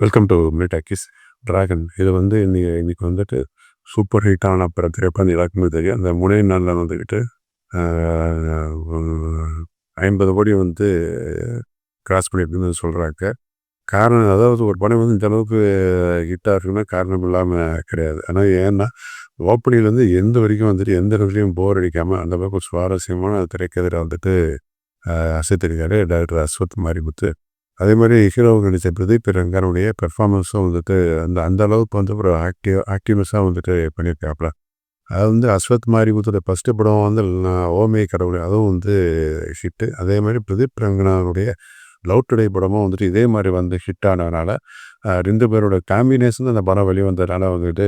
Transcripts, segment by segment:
Welcome to மெரிட் அக்கிஸ் dragon இது வந்து இன்னைக்கு இன்னைக்கு வந்துட்டு சூப்பர் ஹிட்டான பிற திரைப்படம் எல்லாருக்குமே தெரியும். அந்த முனை நாளில் வந்துக்கிட்டு ஐம்பது கோடி வந்து கிராஸ் பண்ணியிருக்குன்னு சொல்கிறாங்க காரணம் அதாவது ஒரு படம் வந்து இந்த அளவுக்கு ஹிட்டாக இருக்குன்னா காரணம் இல்லாமல் கிடையாது. ஆனால் ஏன்னா ஓப்பனிங்லேருந்து எந்த வரைக்கும் வந்துட்டு எந்த இடத்துலையும் போர் அடிக்காமல் அந்த அளவுக்கு சுவாரஸ்யமான திரைக்கதிரை வந்துட்டு அசைத்திருக்காரு டாக்டர் அஸ்வத் மாரிமுத்து. அதே மாதிரி ஹீரோ நடித்த பிரதீப் ரங்கனுடைய பெர்ஃபார்மன்ஸும் வந்துட்டு அந்த அந்த அளவுக்கு வந்து ஒரு ஆக்டிவ் ஆக்டிவ்னஸாக வந்துட்டு பண்ணியிருக்காப்புல அது வந்து அஸ்வத் மாரிமுத்தோட ஃபஸ்ட்டு படம் வந்து ஓமே கடவுள் அதுவும் வந்து ஹிட்டு அதே மாதிரி பிரதீப் ரங்கனாருடைய லவ் டுடே படமும் வந்துட்டு இதே மாதிரி வந்து ஹிட் ஆனதுனால ரெண்டு பேரோட காம்பினேஷன் அந்த படம் வெளிவந்ததுனால வந்துட்டு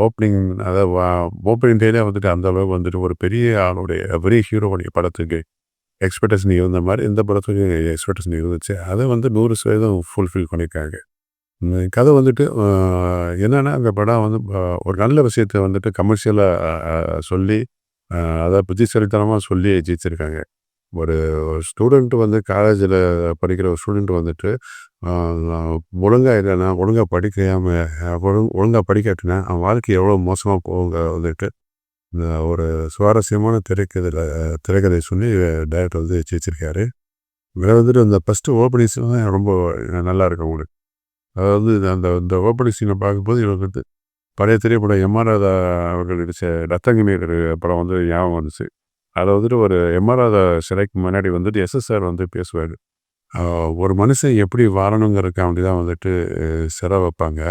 ஓப்பனிங் அதாவது ஓப்பனிங் டேலே வந்துட்டு அந்த அளவுக்கு வந்துட்டு ஒரு பெரிய ஆளுடைய பெரிய ஹீரோவுடைய படத்துக்கு எக்ஸ்பெக்டேஷன் இருந்த மாதிரி இந்த படத்துக்கு எக்ஸ்பெக்டேஷன் இருந்துச்சு. அதை வந்து நூறு சதவீதம் ஃபுல்ஃபில் பண்ணியிருக்காங்க. கதை வந்துட்டு என்னென்னா அந்த படம் வந்து ஒரு நல்ல விஷயத்த வந்துட்டு கமர்ஷியலாக சொல்லி அதை புத்திசாலித்தனமாக சொல்லி ஜெயிச்சிருக்காங்க. ஒரு ஸ்டூடெண்ட் வந்து காலேஜில் படிக்கிற ஒரு ஸ்டூடெண்ட் வந்துட்டு ஒழுங்காக இல்லைன்னா ஒழுங்காக படிக்காமல் ஒழுங்காக படிக்காட்டினா அவன் வாழ்க்கை எவ்வளோ மோசமாக போகுங்க வந்துட்டு ஒரு சுவாரஸ்யமான திரைக்கதையில் திரைக்கதை சொல்லி டைரக்டர் வந்து ஜெயிச்சிருக்காரு. வேறு வந்துட்டு அந்த ஃபஸ்ட்டு ஓப்பனிங் சீன் தான் ரொம்ப நல்லா இருக்கும் உங்களுக்கு. அதாவது அந்த இந்த ஓப்பனிங் சீனை பார்க்கும்போது இவங்க வந்து பழைய திரைப்படம் எம்ஆர் ராதா அவர்கள் நடித்த ரத்தங்கநீர் படம் வந்து ஞாபகம் வந்துச்சு. அதை வந்துட்டு ஒரு எம்ஆர் ராதா சிலைக்கு முன்னாடி வந்துட்டு எஸ்எஸ்ஆர் வந்து பேசுவார். ஒரு மனுஷன் எப்படி வாழணுங்கிறதுக்கு தான் வந்துட்டு சிலை வைப்பாங்க.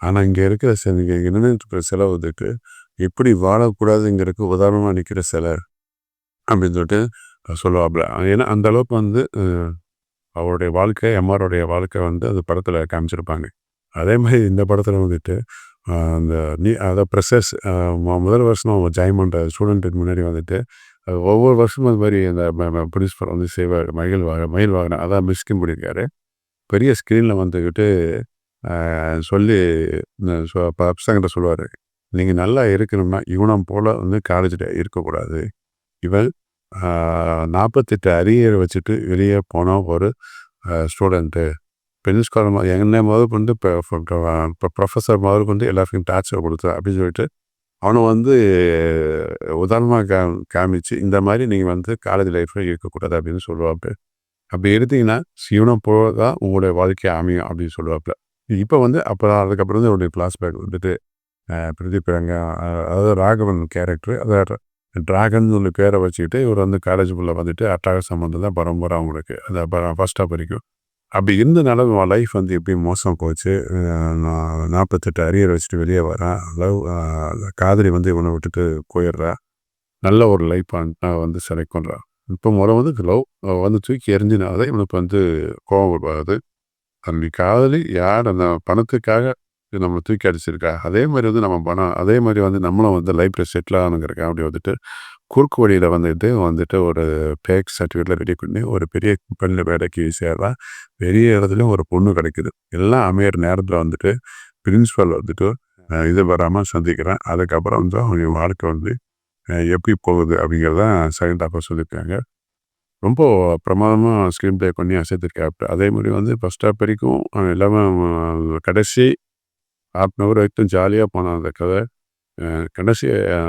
ஆனால் இங்கே இருக்கிற இங்கே நின்றுட்டு இருக்கிற சிலை வந்துட்டு எப்படி வாழக்கூடாதுங்கிறதுக்கு உதாரணமாக நிற்கிற சிலர் அப்படின்னு சொல்லிட்டு சொல்லுவாப்புல. ஏன்னா அந்த அளவுக்கு வந்து அவருடைய வாழ்க்கை எம்ஆருடைய வாழ்க்கை வந்து அந்த படத்தில் காமிச்சிருப்பாங்க. அதே மாதிரி இந்த படத்தில் வந்துட்டு அந்த நீ அதை ப்ரெஷர்ஸ் முதல் வருஷம் ஜாயின் பண்ணுற ஸ்டூடெண்ட்டுக்கு முன்னாடி வந்துட்டு ஒவ்வொரு வருஷமும் அது மாதிரி அந்த பிரின்ஸ்பல் வந்து செய்வார் மயில் வாக மயில் வாகனம் அதான் மிஸ்கின் பண்ணியிருக்காரு பெரிய ஸ்க்ரீனில் வந்துக்கிட்டு சொல்லி பப்சங்கிட்ட சொல்லுவார். நீங்கள் நல்லா இருக்கணும்னா இவனம் போல் வந்து காலேஜில் இருக்கக்கூடாது. இவன் நாற்பத்தெட்டு அரியரை வச்சுட்டு வெளியே போன ஒரு ஸ்டூடெண்ட்டு பிரின்ஸ்கால் என்ன முதல் கொண்டு இப்போ ப்ரொஃபஸர் முதல் கொண்டு எல்லாருக்கும் டார்ச்சர் கொடுத்து அப்படின்னு சொல்லிட்டு அவனை வந்து உதாரணமாக கா காமிச்சு இந்த மாதிரி நீங்கள் வந்து காலேஜ் லைஃப்பில் இருக்கக்கூடாது அப்படின்னு சொல்லுவாப்பு அப்படி எடுத்தீங்கன்னா சிவனம் போக தான் உங்களுடைய வாழ்க்கை அமையும் அப்படின்னு சொல்லுவாப்புல இப்போ வந்து அப்புறம் அதுக்கப்புறம் வந்து உங்களுடைய ஃப்ளாஷ்பேக் வந்துட்டு பிரதீப் ரங்க அதாவது ராகவன் கேரக்டர் அதை ட்ராகன் சொல்லி பேரை வச்சுக்கிட்டு இவர் வந்து காலேஜுக்குள்ளே வந்துட்டு அட்டாக சம்மந்தம் தான் பரம்பரை அவங்களுக்கு. அந்த ஃபர்ஸ்ட் ஃபஸ்ட்டாக வரைக்கும் அப்படி இருந்தனால லைஃப் வந்து எப்படி மோசம் போச்சு நாற்பத்தெட்டு அரியர் வச்சுட்டு வெளியே வரேன். லவ் காதலி வந்து இவனை விட்டுட்டு போயிடுறா. நல்ல ஒரு லைஃப் வந்து செலக்ட் பண்ணுறான் இப்போ முறை வந்து லவ் வந்து தூக்கி எரிஞ்சினால இவனுக்கு வந்து கோபம் வராது அந்த காதலி யார் அந்த பணத்துக்காக நம்ம தூக்கி அடிச்சிருக்கா? அதே மாதிரி வந்து நம்ம பணம் அதே மாதிரி வந்து நம்மளும் வந்து லைஃப்பில் செட்டில் ஆகணுங்கிறக்கா அப்படி வந்துட்டு குறுக்கு வழியில் வந்துட்டு வந்துட்டு ஒரு பேக் சர்டிஃபிகேட்டில் ரெடி பண்ணி ஒரு பெரிய கம்பெனியில் வேலைக்கு சேர்றா பெரிய இடத்துலையும் ஒரு பொண்ணு கிடைக்குது. எல்லாம் அமையிற நேரத்தில் வந்துட்டு பிரின்ஸிபல் வந்துட்டு இது வராமல் சந்திக்கிறேன். அதுக்கப்புறம் வந்து அவங்க வாழ்க்கை வந்து எப்படி போகுது அப்படிங்கிறதான் செகண்ட் ஹாஃபாக சொல்லியிருக்காங்க. ரொம்ப பிரமாதமாக ஸ்க்ரீன் ப்ளே பண்ணி அசைத்திருக்காப்டு அதே மாதிரி வந்து ஃபஸ்ட் ஹாப் வரைக்கும் எல்லாமே கடைசி ஹாஃப் அன் ஹவர் வரைக்கும் ஜாலியாக போனோம் அந்த கதை. கடைசி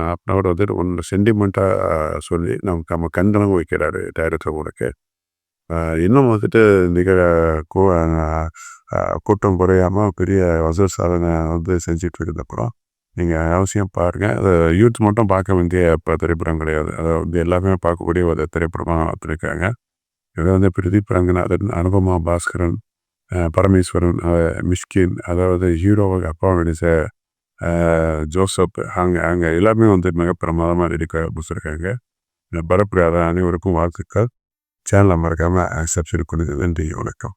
ஹாஃப் அன் ஹவர் வந்துட்டு ஒன்று சென்டிமெண்ட்டாக சொல்லி நமக்கு நம்ம கண்டனம் வைக்கிறாரு டைரக்டர் உனக்கு. இன்னும் வந்துட்டு மிக கூட்டம் குறையாமல் பெரிய வசூல் சாதனை வந்து செஞ்சுட்டு இருக்கிறப்பறம் நீங்கள் அவசியம் பாருங்கள் அதை யூத் மட்டும் பார்க்க வேண்டிய இப்போ திரைப்படம் கிடையாது. அதை வந்து எல்லாமே பார்க்கக்கூடிய ஒரு திரைப்படமாக பார்த்துருக்காங்க இதை வந்து பிரதீப் ரங்கநாதன் அனுபமா பாஸ்கரன் பரமேஸ்வரன் மிஷ்கின் அதாவது ஹீரோவுக்கு அப்பா நடித்த ஜோசப் அங்கே அங்கே எல்லாமே வந்து மிக பிரமாதமாக நடிக்க ஆரம்பிச்சிருக்காங்க பரப்புகாத அனைவருக்கும் வாழ்த்துக்கள். சேனலை மறக்காமல் சப்ஸ்கிரைப் பண்ணுது நன்றி வணக்கம்.